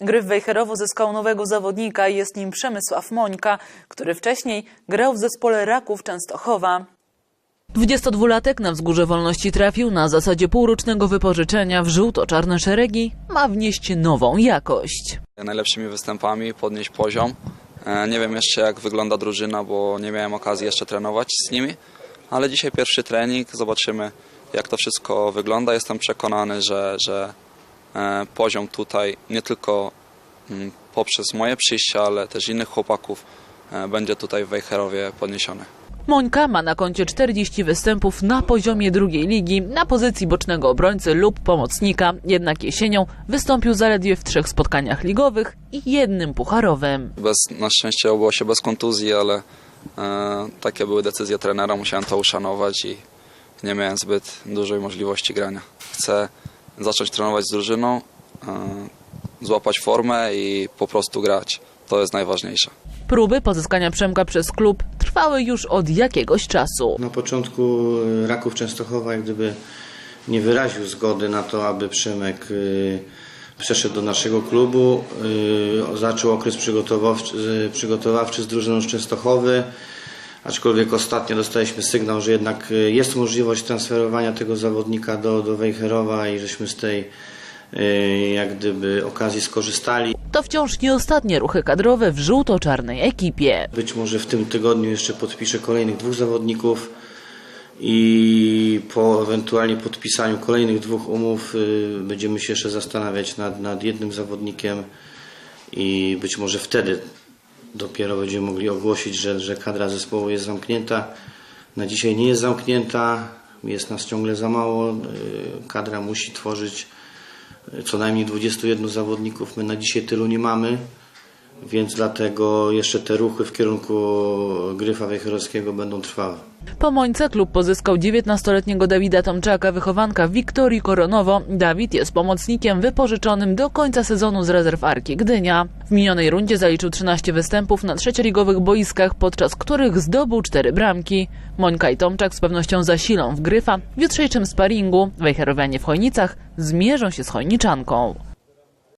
Gryf Wejherowo zyskał nowego zawodnika i jest nim Przemysław Mońka, który wcześniej grał w zespole Raków Częstochowa. 22-latek na wzgórze wolności trafił na zasadzie półrocznego wypożyczenia w żółto-czarne szeregi, ma wnieść nową jakość. najlepszymi występami, podnieść poziom. E, Nie wiem jeszcze jak wygląda drużyna, bo nie miałem okazji jeszcze trenować z nimi, ale dzisiaj pierwszy trening, zobaczymy jak to wszystko wygląda. Jestem przekonany, że, że poziom tutaj nie tylko mm, poprzez moje przyjście, ale też innych chłopaków e, będzie tutaj w Wejherowie podniesiony. Mońka ma na koncie 40 występów na poziomie drugiej ligi na pozycji bocznego obrońcy lub pomocnika, jednak jesienią wystąpił zaledwie w trzech spotkaniach ligowych i jednym pucharowym. Bez, na szczęście obyło się bez kontuzji, ale e, takie były decyzje trenera, musiałem to uszanować i nie miałem zbyt dużej możliwości grania. Chcę zacząć trenować z drużyną, e, złapać formę i po prostu grać. To jest najważniejsze. Próby pozyskania Przemka przez klub trwały już od jakiegoś czasu. Na początku y, Raków Częstochowa jak gdyby nie wyraził zgody na to, aby Przemek y, przeszedł do naszego klubu. Zaczął okres przygotowawczy, przygotowawczy z drużyną z Częstochowy, aczkolwiek ostatnio dostaliśmy sygnał, że jednak y, jest możliwość transferowania tego zawodnika do, do Wejherowa i żeśmy z tej y, jak gdyby okazji skorzystali. To wciąż nie ostatnie ruchy kadrowe w żółto-czarnej ekipie. Być może w tym tygodniu jeszcze podpiszę kolejnych dwóch zawodników i po ewentualnie podpisaniu kolejnych dwóch umów y, będziemy się jeszcze zastanawiać nad, nad jednym zawodnikiem i być może wtedy dopiero będziemy mogli ogłosić, że, że kadra zespołu jest zamknięta. Na dzisiaj nie jest zamknięta, jest nas ciągle za mało. y, Kadra musi tworzyć y, co najmniej 21 zawodników. My na dzisiaj tylu nie mamy. Więc dlatego jeszcze te ruchy w kierunku Gryfa Wejherowskiego będą trwały. Po Mońce klub pozyskał 19-letniego Dawida Tomczaka, wychowanka Wiktorii Koronowo. Dawid jest pomocnikiem wypożyczonym do końca sezonu z rezerw Arki Gdynia. W minionej rundzie zaliczył 13 występów na trzecioligowych boiskach, podczas których zdobył 4 bramki. Mońka i Tomczak z pewnością zasilą w Gryfa. W jutrzejszym sparingu Wejherowianie w Chojnicach zmierzą się z Chojniczanką.